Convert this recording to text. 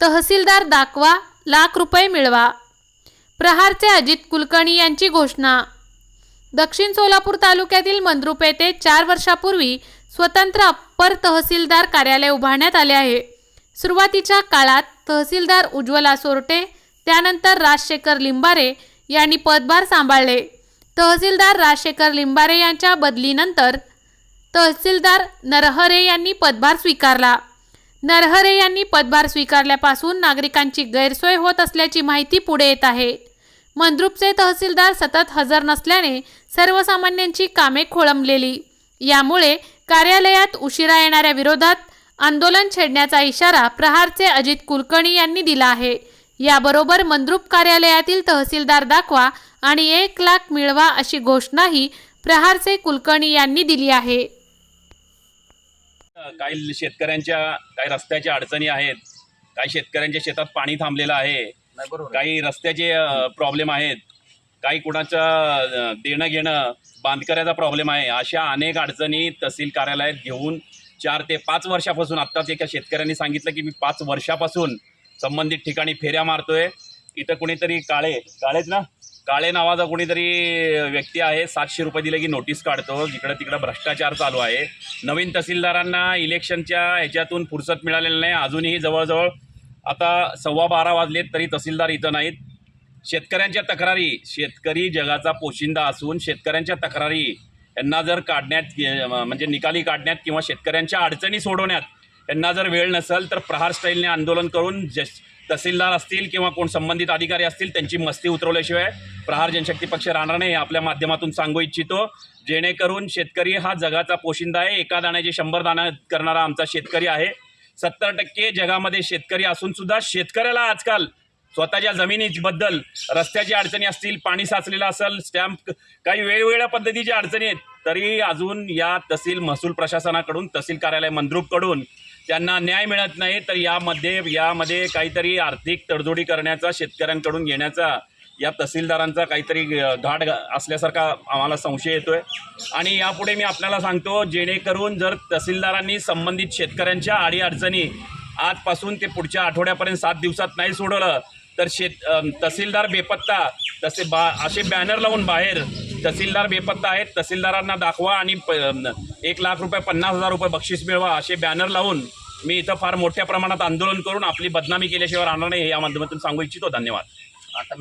तहसीलदार दाखवा लाख रुपये मिळवा. प्रहारचे अजित कुलकर्णी यांची घोषणा. दक्षिण सोलापूर तालुक्यातील मंद्रुप येथे चार वर्षापूर्वी स्वतंत्र अप्पर तहसीलदार कार्यालय उभारण्यात आले आहे. सुरुवातीच्या काळात तहसीलदार उज्ज्वला सोरटे त्यानंतर राजशेखर लिंबारे यांनी पदभार सांभाळले. तहसीलदार राजशेखर लिंबारे यांच्या बदलीनंतर तहसीलदार नरहरे यांनी पदभार स्वीकारला. नरहरे यांनी पदभार स्वीकारल्यापासून नागरिकांची गैरसोय होत असल्याची माहिती पुढे येत आहे. मंद्रुपचे तहसीलदार सतत हजर नसल्याने सर्वसामान्यांची कामे खोळंबलेली. यामुळे कार्यालयात उशिरा येणाऱ्या विरोधात आंदोलन छेडण्याचा इशारा प्रहारचे अजित कुलकर्णी यांनी दिला आहे. याबरोबर मंद्रुप कार्यालयातील तहसीलदार दाखवा आणि एक लाख मिळवा अशी घोषणाही प्रहारचे कुलकर्णी यांनी दिली आहे. काही शेतकऱ्यांच्या काही रस्त्याच्या अडचणी आहेत. काही शेतकऱ्यांच्या शेतात पाणी थांबलेलं आहे. काही रस्त्याचे प्रॉब्लेम आहेत. काही कुणाचं देणं घेणं बांधकऱ्याचा प्रॉब्लेम आहे. अशा अनेक अडचणी तहसील कार्यालयात घेऊन चार ते पाच वर्षापासून आत्ताच एका शेतकऱ्यांनी सांगितलं की मी पाच वर्षापासून संबंधित ठिकाणी फेऱ्या मारतोय. इथं कुणीतरी काळे काळेच ना? काळे नावाचा कोणीतरी व्यक्ती आहे सातशे रुपये दिले की नोटीस काढतो जिकडं तिकडं भ्रष्टाचार चालू आहे. नवीन तहसीलदारांना इलेक्शनच्या ह्याच्यातून फुरसत मिळालेली नाही अजूनही जवळजवळ आता सव्वा बारा वाजलेत तरी तहसीलदार इथं नाहीत. शेतकऱ्यांच्या तक्रारी शेतकरी जगाचा पोशिंदा असून शेतकऱ्यांच्या तक्रारी यांना जर काढण्यात म्हणजे निकाली काढण्यात किंवा शेतकऱ्यांच्या अडचणी सोडवण्यात यांना जर वेळ नसेल तर प्रहार स्टाईलने आंदोलन करून जस तहसीलदार असतील किंवा कोण संबंधित अधिकारी असतील त्यांची मस्ती उतरवल्याशिवाय प्रहार जनशक्ती पक्ष राहणार नाही हे आपल्या माध्यमातून सांगू इच्छितो. जेणेकरून शेतकरी हा जगाचा पोशिंदा आहे. एका दाण्याचे शंभर दाणा करणारा आमचा शेतकरी आहे. सत्तर टक्के जगामध्ये शेतकरी असून सुद्धा शेतकऱ्याला आजकाल स्वतःच्या जमिनीबद्दल रस्त्याची अडचणी असतील पाणी साचलेलं असेल स्टॅम्प काही वेगवेगळ्या पद्धतीच्या अडचणी आहेत. तरी अजून या तहसील महसूल प्रशासनाकडून तहसील कार्यालय मंद्रूपकडून त्यांना न्याय मिळत नाही तर यामध्ये यामध्ये काहीतरी आर्थिक तडजोडी करण्याचा शेतकऱ्यांकडून घेण्याचा या तहसीलदारांचा काहीतरी घाट असल्यासारखा आम्हाला संशय येतोय. आणि यापुढे मी आपल्याला सांगतो जेणेकरून जर तहसीलदारांनी संबंधित शेतकऱ्यांच्या अडीअडचणी आजपासून ते पुढच्या आठवड्यापर्यंत सात दिवसात नाही सोडवलं तर शेत तहसीलदार बेपत्ता तसे बा असे बॅनर लावून बाहेर तहसीलदार बेपत्ता आहेत. तहसीलदारांना दाखवा आणि प एक लाख रुपये पन्नास हजार रुपये बक्षीस मिळवा असे बॅनर लावून मी इथं फार मोठ्या प्रमाणात आंदोलन करून आपली बदनामी केल्याशिवाय राहणार नाही हे या माध्यमातून सांगू इच्छितो. धन्यवाद. आता